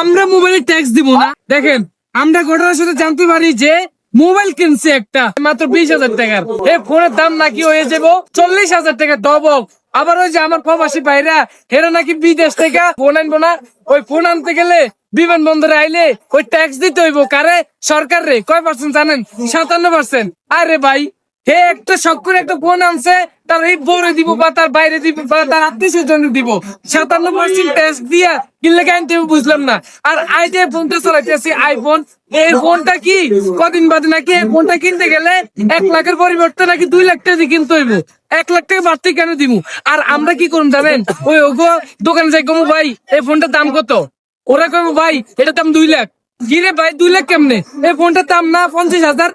আমরা মোবাইলে ট্যাক্স দিব না। দেখেন, আমরা ঘটনার সাথে জানতে পারি যে মোবাইল কিনছে একটা, মাত্র বিশ হাজার টাকার। এই ফোনের দাম নাকি হয়ে যাব? চল্লিশ হাজার টাকা ডবল আবার ওই যে আমার প্রবাসী ভাইরা হেরা নাকি বিদেশ থেকে ফোন আনব না। ওই ফোন আনতে গেলে বিমানবন্দরে আইলে ওই ট্যাক্স দিতে হইব। কারে? সরকার রে। কয় পার্সেন্ট জানেন? সাতান্ন পার্সেন্ট আরে ভাই হে, একটা শখ একটা ফোন আনছে, তার এই বড় দিব বা তার বাইরে দিব বা তার আত্মীয় দিব। সাতান্ন পার্সেন্ট ট্যাক্স দিয়া কিনলে হবে বুঝলাম না। আর আই যে ফোনটা চালাইতেছি আইফোন এই ফোনটা কি? কদিন বাদে নাকি এই ফোনটা কিনতে গেলে এক লাখের পরিবর্তে নাকি দুই লাখ টাকা কিনতে হইব। এক লাখ টাকা বাড়তি কেন দিব? আর আমরা কি করুন জানেন? ওই ওগো দোকানে যাই কমু ভাই, এই ফোনটার দাম কত? ওরা কইবো, ভাই, এটার দাম দুই লাখ। গিরে ভাই, দুই লাখ কেমনে? এই ফোনটা দাম না পঞ্চাশ হাজার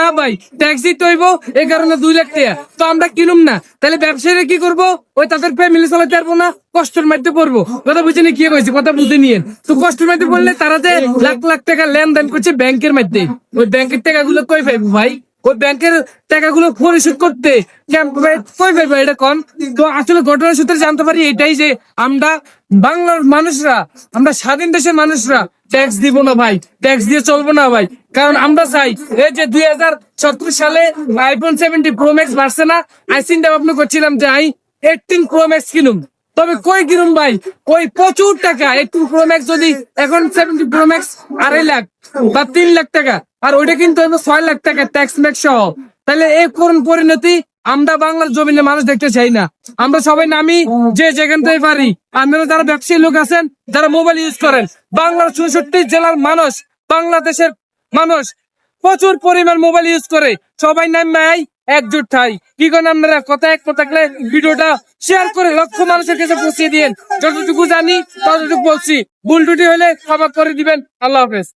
না ভাই, ট্যাক্সি তৈব এ কারণে দুই লাখ টাকা। তো আমরা কিনুম না। তাহলে ব্যবসায়ীরা কি করব? ওই তাদের ফ্যামিলি চালাতে পারব না, কষ্টের মধ্যে পড়ব। কথা বুঝে কি কইছে, কথা বুঝে নিয়ে তো কষ্টের মধ্যে পড়লে তারা যে লাখ লাখ টাকা লেনদেন করছে ব্যাংকের মাধ্যমে ওই ব্যাংকের টাকাগুলো কই পাইবো ভাই? ওই ব্যাংকের টাকাগুলো পরিশোধ করতে এটা কন? তো আসলে ঘটনার সূত্রে জানতে পারি এটাই যে আমরা বাংলার মানুষরা, আমরা স্বাধীন দেশের মানুষরা ট্যাক্স দিব না ভাই ট্যাক্স দিয়ে চলবো না ভাই। কারণ আমরা চাই, এই যে দুই হাজার ছত্রিশ সালে আইফোন সেভেন্টি প্রো ম্যাক্স বাড়ছে না আই ভাবনা করছিলাম যে আই এইটিন প্রো ম্যাক্স কিনুম। তবে কই কিনুম ভাই? কই? প্রচুর টাকা। এইটিন প্রো ম্যাক্স যদি এখন সেভেন্টি প্রো ম্যাক্স আড়াই লাখ বা তিন লাখ টাকা, আর ওইটা কিন্তু ছয় লাখ টাকা ট্যাক্স ম্যাক্স সহ। তাহলে এই করুন পরিণতি আমরা বাংলার জমিনে মানুষ দেখতে চাই না। আমরা সবাই নামি যে যেখান থেকে পারি। আপনারা যারা ব্যবসায়ী লোক আছেন, যারা মোবাইল ইউজ করেন, বাংলার চৌষট্টি জেলার মানুষ, বাংলাদেশের মানুষ প্রচুর পরিমাণ মোবাইল ইউজ করে। সবাই নাম একজোট থাই। কি করেন আপনারা? কথা এক থাকলে ভিডিওটা শেয়ার করে লক্ষ মানুষের কাছে পৌঁছে দিন যতটুকু জানি, ততটুকু বলছি। ভুল টুটি হলে ক্ষমা করে দিবেন। আল্লাহ হাফেজ।